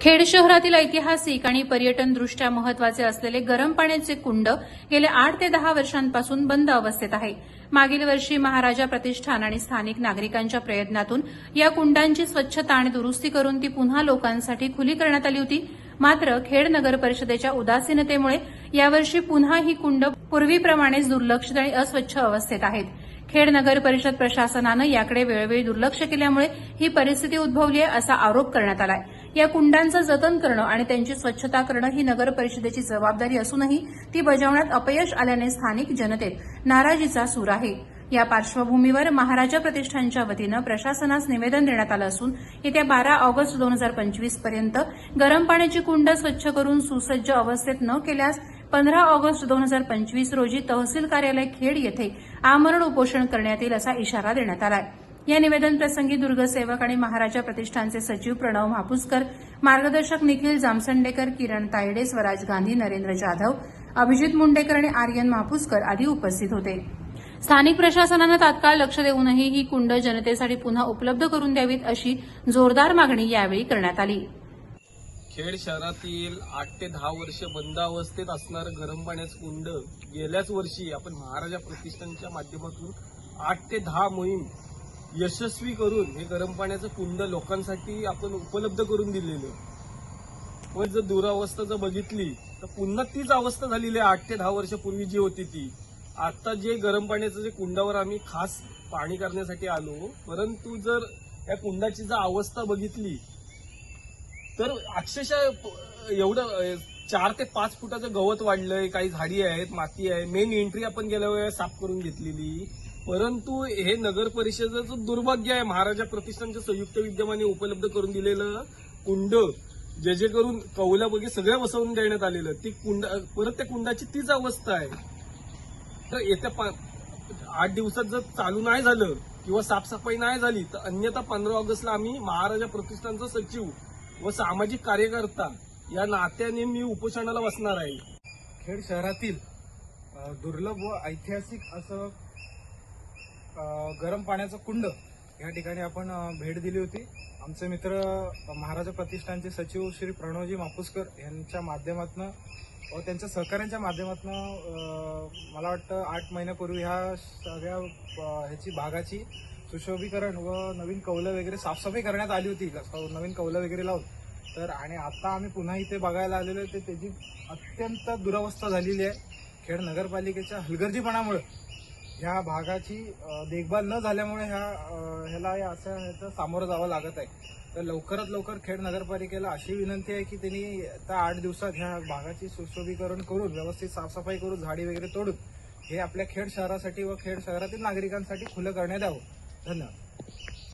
खेड शहरातील ऐतिहासिक आणि पर्यटनदृष्ट्या महत्त्वाचे असलेले गरम पाण्याचे कुंड गेल्या आठ ते दहा वर्षांपासून बंद अवस्थेत आहे. मागील वर्षी महाराजा प्रतिष्ठान आणि स्थानिक नागरिकांच्या प्रयत्नातून या कुंडांची स्वच्छता आणि दुरुस्ती करून ती पुन्हा लोकांसाठी खुली करण्यात आली होती. मात्र खेड नगर परिषदेच्या उदासीनतेमुळे यावर्षी पुन्हा ही कुंड पूर्वीप्रमाणेच दुर्लक्षित आणि अस्वच्छ अवस्थेत आहेत. खेड नगर परिषद प्रशासनानं याकडे वेळोवेळी दुर्लक्ष केल्यामुळे ही परिस्थिती उद्भवली आहे असा आरोप करण्यात आला आहे या कुंडांचं जतन करणं आणि त्यांची स्वच्छता करणं ही नगर परिषदेची जबाबदारी असूनही ती बजावण्यात अपयश आल्याने स्थानिक जनतेत नाराजीचा सूर आहे. या पार्श्वभूमीवर महाराजा प्रतिष्ठानच्या वतीनं प्रशासनास निवेदन देण्यात आलं असून येत्या बारा ऑगस्ट दोन हजार पंचवीसपर्यंत गरम पाण्याची कुंड स्वच्छ करून सुसज्ज अवस्थेत न केल्यास पंधरा ऑगस्ट दोन हजार पंचवीस रोजी तहसील कार्यालय खेड येथे आमरण उपोषण करण्यात येईल असा इशारा देण्यात आला आहे या निवेदन प्रसंगी दुर्गसेवक आणि महाराजा प्रतिष्ठानचे सचिव प्रणव म्हापुसकर मार्गदर्शक निखिल जामसंडेकर किरण तायडे स्वराज गांधी नरेंद्र जाधव अभिजित मुंडेकर आणि आर्यन म्हापुसकर आदी उपस्थित होते. स्थानिक प्रशासनानं तात्काळ लक्ष देऊनही ही कुंड जनतेसाठी पुन्हा उपलब्ध करून द्यावीत अशी जोरदार मागणी यावेळी करण्यात आली. खेड शहरातील आठ ते दहा वर्ष बंद अवस्थेत असणारं गरम पाण्याचं कुंड गेल्याच वर्षी आपण महाराजा प्रतिष्ठानच्या माध्यमातून आठ ते दहा मोहीम यशस्वी करून हे गरम पाण्याचं कुंड लोकांसाठी आपण उपलब्ध करून दिलेलं पण जर दुरावस्था जर बघितली तर पुन्हा तीच अवस्था झालेली आहे. आठ ते दहा वर्षापूर्वी जी होती ती. आता जे गरम पाण्याचं जे कुंडावर आम्ही खास पाणी करण्यासाठी आलो परंतु जर या कुंडाची जर अवस्था बघितली तर अक्षरशः एवढं चार ते पाच फुटाचं गवत वाढलंय काही झाडी आहेत माती आहे. मेन एंट्री आपण गेल्या वेळेस साफ करून घेतलेली. परंतु हे नगर परिषदेचं दुर्भाग्य आहे. महाराजा प्रतिष्ठानच्या संयुक्त विद्यमाने उपलब्ध करून दिलेलं कुंड जे जे करून कौला वगैरे सगळं बसवून देण्यात आलेलं ती कुंड परत त्या कुंडाची तीच अवस्था आहे. तर येत्या पा- आठ दिवसात जर चालू नाही झालं किंवा साफसफाई नाही झाली तर अन्यथा पंधरा ऑगस्टला आम्ही महाराजा प्रतिष्ठानचा सचिव व सामाजिक कार्यकर्ता या नात्याने मी उपोषणाला बसणार आहे. खेड शहरातील दुर्लभ व ऐतिहासिक असं गरम पाण्याचं कुंड या ठिकाणी आपण भेट दिली होती. आमचे मित्र महाराजा प्रतिष्ठानचे सचिव श्री प्रणवजी मापुसकर यांच्या माध्यमातून व त्यांच्या सहकार्यांच्या माध्यमातून मला वाटतं आठ महिन्यापूर्वी ह्या सगळ्या ह्याची भागाची सुशोभीकरण व नवीन कौलं वगैरे साफसफाई करण्यात आली होती. नवीन कौलं वगैरे लावून. तर आणि आता आम्ही पुन्हा इथे बघायला आलेलो आहे. ते त्याची अत्यंत दुरावस्था झालेली आहे. खेड नगरपालिकेच्या हलगर्जीपणामुळे. ह्या भागाची देखभाल न झाल्यामुळे ह्या ह्याला असं ह्याचं सामोरं जावं लागत आहे. तर लवकरात लवकर खेड नगरपालिकेला अशी विनंती आहे की त्यांनी त्या आठ दिवसात ह्या भागाची सुशोभीकरण करून व्यवस्थित साफसफाई करून झाडी वगैरे तोडून हे आपल्या खेड शहरासाठी व खेड शहरातील नागरिकांसाठी खुलं करण्यात यावं. धन्यवाद.